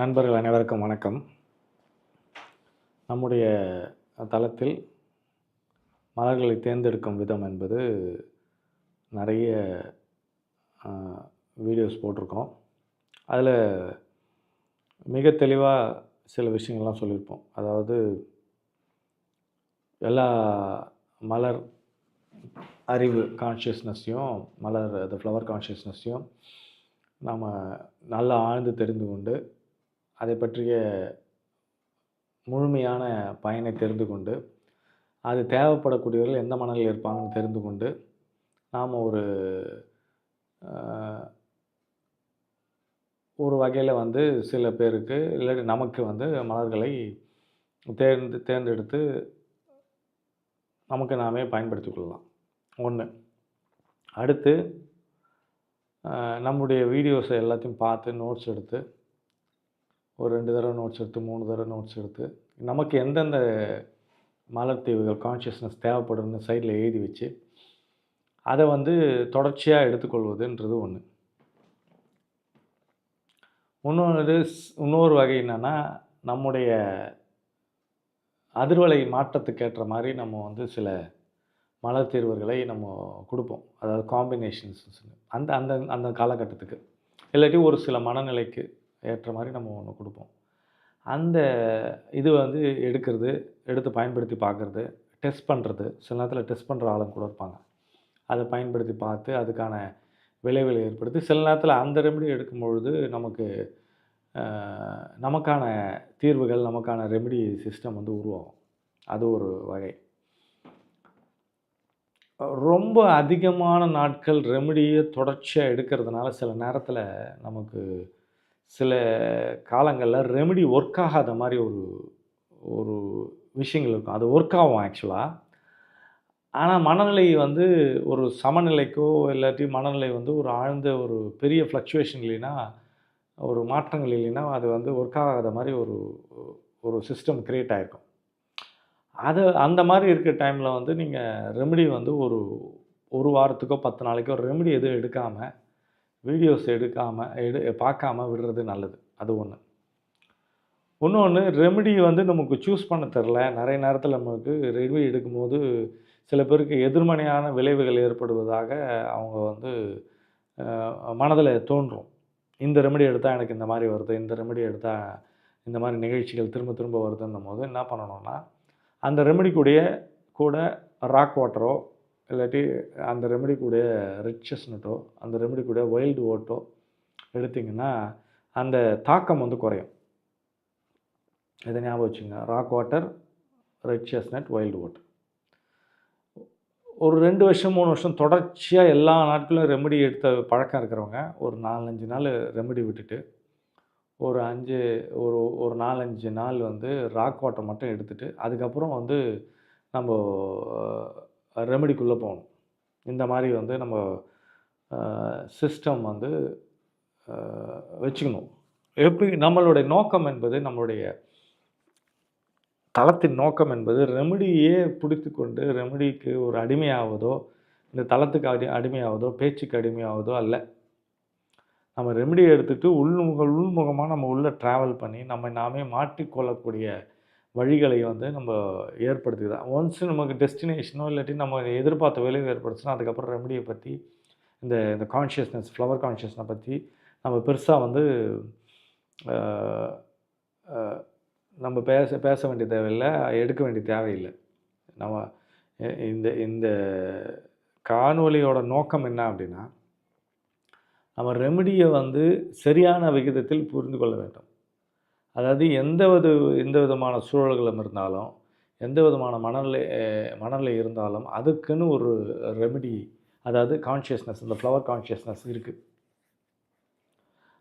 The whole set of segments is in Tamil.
நண்பர்கள் அனைவருக்கும் வணக்கம். நம்முடைய தளத்தில் மலர்களை தேர்ந்தெடுக்கும் விதம் என்பது நிறைய வீடியோஸ் போட்டிருக்கோம். அதில் மிக தெளிவாக சில விஷயங்கள்லாம் சொல்லியிருப்போம். அதாவது எல்லா மலர் அறிவு கான்ஷியஸ்னஸையும் மலர் அது ஃப்ளவர் கான்ஷியஸ்னஸையும் நாம் நல்லா ஆழ்ந்து தெரிந்து கொண்டு அதை பற்றிய முழுமையான பயனை தெரிந்து கொண்டு அது தேவைப்படக்கூடியவர்கள் எந்த மனநிலையில் இருப்பாங்கன்னு தெரிந்து கொண்டு நாம் ஒரு ஒரு வகையில் வந்து சில பேருக்கு இல்லாட்டி நமக்கு வந்து மலர்களை தேர்ந்து தேர்ந்தெடுத்து நமக்கு நாமே பயன்படுத்தி கொள்ளலாம். ஒன்று அடுத்து நம்முடைய வீடியோஸை எல்லாத்தையும் பார்த்து நோட்ஸ் எடுத்து ஒரு ரெண்டு தடவை நோட்ஸ் எடுத்து மூணு தடவை நோட்ஸ் எடுத்து நமக்கு எந்தெந்த மலர் தீவுகள் கான்ஷியஸ்னஸ் தேவைப்படும்னு சைடில் எழுதி வச்சு அதை வந்து தொடர்ச்சியாக எடுத்துக்கொள்வதுன்றது ஒன்று இன்னொரு இன்னொரு வகை என்னென்னா நம்முடைய அதிர்வலை மாற்றத்துக்கு ஏற்ற மாதிரி நம்ம வந்து சில மலர் தீர்வுகளை நம்ம கொடுப்போம். அதாவது காம்பினேஷன்ஸ் அந்த அந்த அந்த காலகட்டத்துக்கு. இல்லாட்டி ஒரு சில மனநிலைக்கு ஏற்ற மாதிரி நம்ம ஒன்று கொடுப்போம். அந்த இது வந்து எடுக்கிறது எடுத்து பயன்படுத்தி பார்க்குறது டெஸ்ட் பண்ணுறது சில நேரத்தில் டெஸ்ட் பண்ணுற ஆளுங்க கூட இருப்பாங்க. அதை பயன்படுத்தி பார்த்து அதுக்கான விளைவுகளை ஏற்படுத்தி சில நேரத்தில் அந்த ரெமெடி எடுக்கும் பொழுது நமக்கு நமக்கான தீர்வுகள் நமக்கான ரெமெடி சிஸ்டம் வந்து உருவாகும். அது ஒரு வகை. ரொம்ப அதிகமான நாட்கள் ரெமெடியை தொடர்ச்சியாக எடுக்கிறதுனால சில நேரத்தில் நமக்கு சில காலங்களில் ரெமெடி ஒர்க் ஆகாத மாதிரி ஒரு ஒரு விஷயங்கள் இருக்கும். அது ஒர்க் ஆகும் ஆக்சுவலாக ஆனால் மனநிலை வந்து ஒரு சமநிலைக்கோ இல்லாட்டி மனநிலை வந்து ஒரு ஆழ்ந்த ஒரு பெரிய ஃப்ளக்சுவேஷன் இல்லைன்னா ஒரு மாற்றங்கள் இல்லைன்னா அது வந்து ஒர்க் ஆகாத மாதிரி ஒரு ஒரு சிஸ்டம் க்ரியேட் ஆகிருக்கும் அது அந்த மாதிரி இருக்கிற டைமில் வந்து நீங்கள் ரெமெடி வந்து ஒரு ஒரு வாரத்துக்கோ பத்து நாளைக்கோ ரெமெடி எதுவும் எடுக்காமல் வீடியோஸ் எடுக்காமல் எடு பார்க்காம விடுறது நல்லது. அது ஒன்று இன்னொன்று ரெமெடி வந்து நமக்கு சூஸ் பண்ண தெரில. நிறைய நேரத்தில் நமக்கு ரெமெடி எடுக்கும்போது சில பேருக்கு எதிர்மறையான விளைவுகள் ஏற்படுவதாக அவங்க வந்து மனதில் தோன்றும். இந்த ரெமெடி எடுத்தால் எனக்கு இந்த மாதிரி வருது இந்த ரெமெடி எடுத்தால் இந்த மாதிரி நிகழ்ச்சிகள் திரும்ப திரும்ப வருதுன்னும் போது என்ன பண்ணணும்னா அந்த ரெமெடிக்குடைய கூட ராக் வாட்டரோ இல்லாட்டி அந்த ரெமெடி கூட ரிச் செஸ்னட்டோ அந்த ரெமெடி கூட வைல்டு ஓட்டோ எடுத்திங்கன்னா அந்த தாக்கம் வந்து குறையும். இதை ஞாபகம் வச்சுங்க rock water red chestnut wild water ஒரு ரெண்டு வருஷம் மூணு வருஷம் தொடர்ச்சியாக எல்லா நாட்களும் ரெமெடி எடுத்த பழக்கம் இருக்கிறவங்க ஒரு நாலஞ்சு நாள் ரெமெடி விட்டுட்டு ஒரு அஞ்சு ஒரு ஒரு நாலஞ்சு நாள் வந்து ராக் வாட்டர் மட்டும் எடுத்துகிட்டு அதுக்கப்புறம் வந்து நம்ம ரெமெடிக்குள்ளே போகணும். இந்த மாதிரி வந்து நம்ம சிஸ்டம் வந்து வச்சுக்கணும். எப்படி நம்மளுடைய நோக்கம் என்பது நம்மளுடைய தளத்தின் நோக்கம் என்பது ரெமெடியே பிடித்து கொண்டு ரெமெடிக்கு ஒரு அடிமையாவதோ இந்த தளத்துக்கு அடி அடிமையாவதோ பேச்சுக்கு அடிமையாவதோ அல்ல. நம்ம ரெமடியை எடுத்துகிட்டு உள்முக உள்முகமாக நம்ம உள்ளே ட்ராவல் பண்ணி நம்ம நாமே மாட்டிக்கொள்ளக்கூடிய வழிகளை வந்து நம்ம ஏற்படுத்திதான் ஒன்ஸ் நமக்கு டெஸ்டினேஷனோ இல்லாட்டி நம்ம எதிர்பார்த்த விளைவு ஏற்படுச்சுன்னா அதுக்கப்புறம் ரெமடியை பற்றி இந்த இந்த கான்ஷியஸ்னஸ் ஃப்ளவர் கான்ஷியஸ்னை பற்றி நம்ம பெருசாக வந்து நம்ம பேச பேச வேண்டிய தேவையில்லை எடுக்க வேண்டிய தேவையில்லை. நம்ம இந்த இந்த காணொலியோட நோக்கம் என்ன அப்படின்னா நம்ம ரெமடியை வந்து சரியான விகிதத்தில் புரிந்து கொள்ள வேண்டும். அதாவது எந்த வித எந்த விதமான சூழல்களும் இருந்தாலும் எந்த விதமான மனநிலை மனநிலை இருந்தாலும் அதுக்குன்னு ஒரு ரெமெடி அதாவது கான்ஷியஸ்னஸ் இந்த ஃப்ளவர் கான்ஷியஸ்னஸ் இருக்குது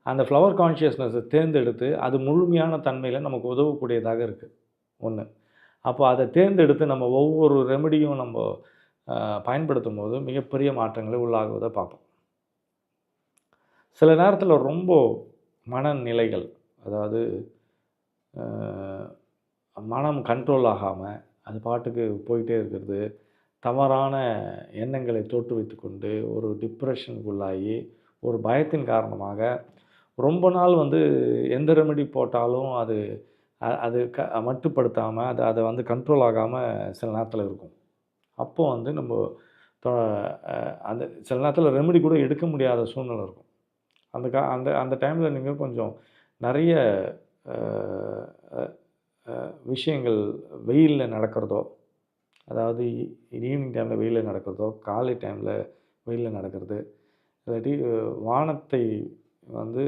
அந்த ஃப்ளவர் கான்ஷியஸ்னஸை தேர்ந்தெடுத்து அது முழுமையான தன்மையில் நமக்கு உதவக்கூடியதாக இருக்குது ஒன்று அப்போ அதை தேர்ந்தெடுத்து நம்ம ஒவ்வொரு ரெமெடியும் நம்ம பயன்படுத்தும் போது மிகப்பெரிய மாற்றங்களை உள்ளாகுவதை பார்ப்போம். சில நேரத்தில் ரொம்ப மனநிலைகள் அதாவது மனம் கண்ட்ரோல் ஆகாமல் அது பாட்டுக்கு போயிட்டே இருக்கிறது. தவறான எண்ணங்களை தோற்று வைத்துக்கொண்டு ஒரு டிப்ரெஷனுக்குள்ளாகி ஒரு பயத்தின் காரணமாக ரொம்ப நாள் வந்து எந்த ரெமெடி போட்டாலும் அது அது க மட்டுப்படுத்தாமல் அது அதை வந்து கண்ட்ரோல் ஆகாமல் சில நேரத்தில் இருக்கும். அப்போது வந்து நம்ம அந்த சில நேரத்தில் ரெமெடி கூட எடுக்க முடியாத சூழ்நிலை இருக்கும். அந்த கா அந்த அந்த டைமில் நீங்கள் கொஞ்சம் நிறைய விஷயங்கள் வெயிலில் நடக்கிறதோ அதாவது ஈவினிங் டைமில் வெயிலில் நடக்கிறதோ காலை டைமில் வெயிலில் நடக்கிறது இல்லாட்டி வானத்தை வந்து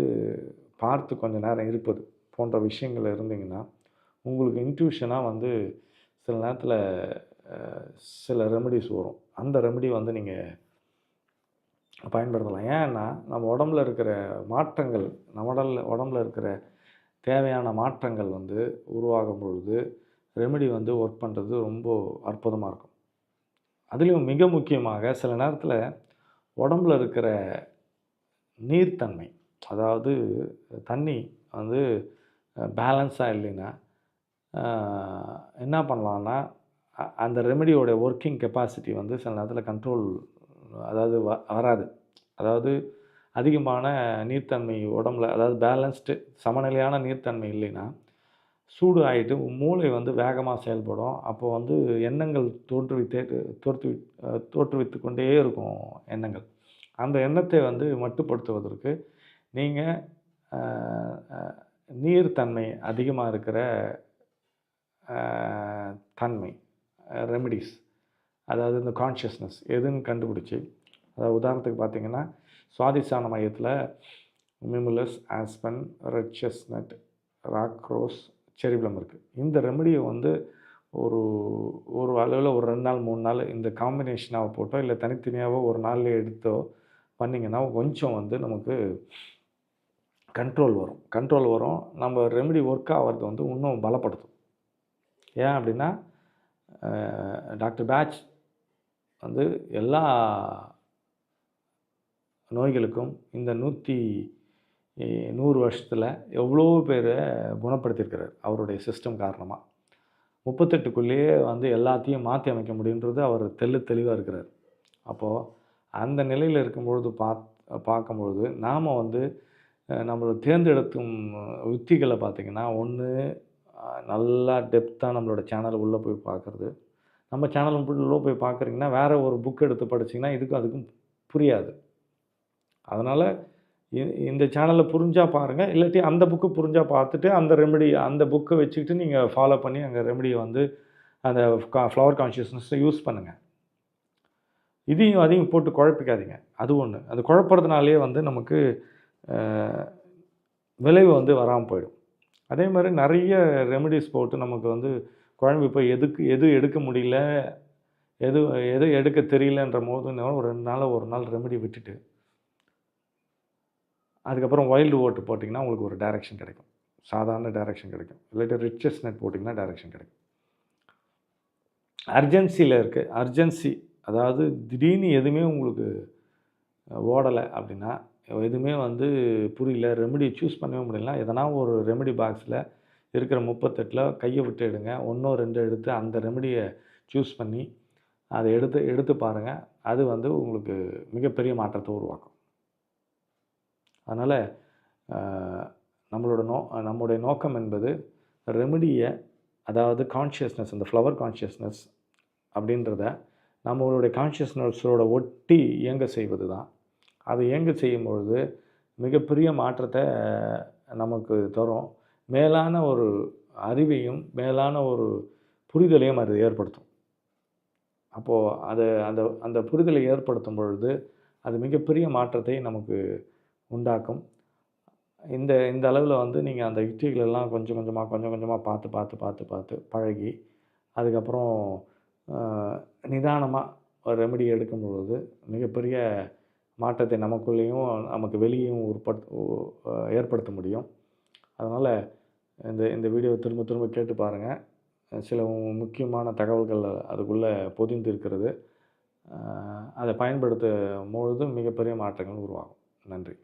பார்த்து கொஞ்சம் நேரம் இருப்பது போன்ற விஷயங்கள் இருந்தீங்கன்னா உங்களுக்கு இன்ட்யூஷனாக வந்து சில நேரத்தில் சில ரெமடிஸ் வரும். அந்த ரெமடி வந்து நீங்கள் பயன்படுத்தலாம். ஏன்னா நம்ம உடம்புல இருக்கிற மாற்றங்கள் நம்ம உடலில் உடம்புல இருக்கிற தேவையான மாற்றங்கள் வந்து உருவாகும் பொழுது ரெமெடி வந்து ஒர்க் பண்ணுறது ரொம்ப அற்புதமாக இருக்கும். அதுலேயும் மிக முக்கியமாக சில நேரத்தில் உடம்புல இருக்கிற நீர்த்தன்மை அதாவது தண்ணி வந்து பேலன்ஸாக இல்லைன்னா என்ன பண்ணலான்னா அந்த ரெமெடியோட ஒர்க்கிங் கெப்பாசிட்டி வந்து சில நேரத்தில் கண்ட்ரோல் அதாவது வ வராது. அதாவது அதிகமான நீர்த்தன்மை உடம்புல அதாவது பேலன்ஸ்டு சமநிலையான நீர்த்தன்மை இல்லைன்னா சூடு ஆகிட்டு மூளை வந்து வேகமாக செயல்படும். அப்போ வந்து எண்ணங்கள் தோற்றுவித்தே தோற்றுவி தோற்றுவித்து கொண்டே இருக்கும் எண்ணங்கள். அந்த எண்ணத்தை வந்து மட்டுப்படுத்துவதற்கு நீங்கள் நீர்த்தன்மை அதிகமாக இருக்கிற தன்மை ரெமிடிஸ் அதாவது இந்த கான்ஷியஸ்னஸ் எதுன்னு கண்டுபிடிச்சி அதாவது உதாரணத்துக்கு பார்த்தீங்கன்னா சுவாதிசான மையத்தில் mimulus aspen red chestnut rock rose cherry plum இருக்குது இந்த ரெமடியை வந்து ஒரு ஒரு அளவில் ஒரு ரெண்டு நாள் மூணு நாள் இந்த காம்பினேஷனாக போட்டோ இல்லை தனித்தனியாகவோ ஒரு நாளில் எடுத்தோ பண்ணிங்கன்னா கொஞ்சம் வந்து நமக்கு கண்ட்ரோல் வரும். கண்ட்ரோல் வரும். நம்ம ரெமெடி ஒர்க் ஆகிறது வந்து இன்னும் பலப்படுத்தும். ஏன் அப்படின்னா டாக்டர் பேட்ச் வந்து எல்லா நோய்களுக்கும் இந்த நூற்றி நூறு வருஷத்தில் எவ்வளோ பேரை குணப்படுத்தியிருக்கிறார் அவருடைய சிஸ்டம் காரணமாக முப்பத்தெட்டுக்குள்ளேயே வந்து எல்லாத்தையும் மாற்றி அமைக்க முடியுன்றது அவர் தெள்ளு தெளிவாக இருக்கிறார். அப்போது அந்த நிலையில் இருக்கும்பொழுது பாத் பார்க்கும்பொழுது நாம் வந்து நம்மளை தேர்ந்தெடுக்கும் யுத்திகளை பார்த்திங்கன்னா ஒன்று நல்லா டெப்த்தாக நம்மளோட சேனல் உள்ளே போய் பார்க்குறது. நம்ம சேனல் உள்ளே போய் பார்க்குறீங்கன்னா வேறு ஒரு புக் எடுத்து படிச்சிங்கன்னா இதுக்கும் அதுக்கும் புரியாது. அதனால் இந்த சேனலை புரிஞ்சால் பாருங்கள் இல்லாட்டி அந்த புக்கு புரிஞ்சால் பார்த்துட்டு அந்த ரெமெடி அந்த புக்கை வச்சுக்கிட்டு நீங்கள் ஃபாலோ பண்ணி அந்த ரெமெடியை வந்து அந்த ஃப்ளவர் கான்ஷியஸ்னஸை யூஸ் பண்ணுங்கள் இதையும் அதையும் போட்டு குழப்பிக்காதீங்க. அது ஒன்று அது குழப்பறதுனாலே வந்து நமக்கு விளைவு வந்து வராமல் போயிடும். அதே மாதிரி நிறைய ரெமெடிஸ் போட்டு நமக்கு வந்து குழம்பு இப்போ எதுக்கு எது எடுக்க முடியல எது எது எடுக்க தெரியலன்ற போது ஒரு ரெண்டு நாள் ஒரு நாள் ரெமெடி விட்டுட்டு அதுக்கப்புறம் வைல்டு ஓட்டு போட்டிங்கன்னா உங்களுக்கு ஒரு டைரெக்ஷன் கிடைக்கும். சாதாரண டைரெக்ஷன் கிடைக்கும். இல்லாட்டி ரிச்சஸ் நெட் போட்டிங்கன்னா டைரெக்ஷன் கிடைக்கும். அர்ஜென்சியில் இருக்குது அர்ஜென்சி அதாவது திடீர்னு எதுவுமே உங்களுக்கு ஓடலை அப்படின்னா எதுவுமே வந்து புரியல ரெமெடி சூஸ் பண்ணவே முடியலனா எதனா ஒரு ரெமெடி பாக்ஸில் இருக்கிற முப்பத்தெட்டில் கையை விட்டு எடுங்க. ஒன்றோ ரெண்டு எடுத்து அந்த ரெமெடியை சூஸ் பண்ணி அதை எடுத்து எடுத்து பாருங்கள் அது வந்து உங்களுக்கு மிகப்பெரிய மாற்றத்தை உருவாக்கும். அதனால் நம்மளோட நோ நம்முடைய நோக்கம் என்பது ரெமெடியை அதாவது கான்ஷியஸ்னஸ் இந்த ஃப்ளவர் கான்ஷியஸ்னஸ் அப்படின்றத நம்மளுடைய கான்ஷியஸ்னஸோட ஒட்டி இயங்க செய்வது தான் அது இயங்க செய்யும் பொழுது மிகப்பெரிய மாற்றத்தை நமக்கு தரும். மேலான ஒரு அறிவையும் மேலான ஒரு புரிதலையும் அது ஏற்படுத்தும். அப்போது அது அந்த அந்த புரிதலை ஏற்படுத்தும் பொழுது அது மிகப்பெரிய மாற்றத்தை நமக்கு உண்டாக்கும். இந்த இந்த அளவில் வந்து நீங்கள் அந்த யுக்திகளெல்லாம் கொஞ்சம் கொஞ்சமாக கொஞ்சம் கொஞ்சமாக பார்த்து பார்த்து பார்த்து பார்த்து பழகி அதுக்கப்புறம் நிதானமாக ஒரு ரெமெடி எடுக்கும் பொழுது மிகப்பெரிய மாற்றத்தை நமக்குள்ளேயும் நமக்கு வெளியேயும் உற்பத் ஏற்படுத்த முடியும். அதனால் இந்த இந்த வீடியோவை திரும்ப திரும்ப கேட்டு பாருங்கள் சில முக்கியமான தகவல்கள் அதுக்குள்ளே பொதிந்து இருக்கிறது. அதை பயன்படுத்தும் பொழுது மிகப்பெரிய மாற்றங்கள் உருவாகும். நன்றி.